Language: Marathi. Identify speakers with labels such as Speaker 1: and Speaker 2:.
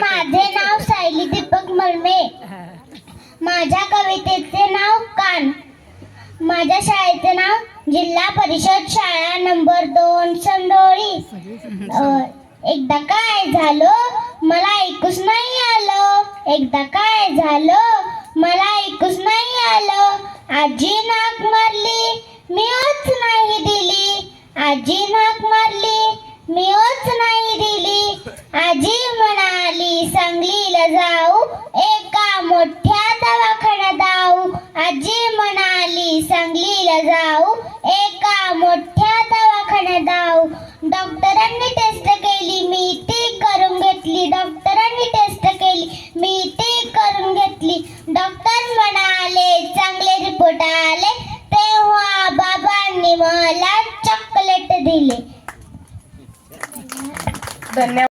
Speaker 1: माझे नाव सायली दीपक मलमे. माझ्या कवितेचे नाव कान. माझ्या शाळेचे नाव जिल्हा परिषद शाळा नंबर दोन संडोळी. एकदा काय झालं? मला ऐकूच नाही आलं. एकदा काय झालं? मला ऐकूच नाही आलं. आजी नाक मारली. मी नाही दिली. आजी नाक सांगलीला जाऊ. एका मोठ्या दवाखान्यात जाऊ. डॉक्टरांनी टेस्ट केली. मी ती करून घेतली. डॉक्टरांनी टेस्ट केली. मी ती करून घेतली. डॉक्टर म्हणाले चांगले रिपोर्ट आले. तेव्हा बाबांनी मला चॉकलेट दिले. धन्यवाद.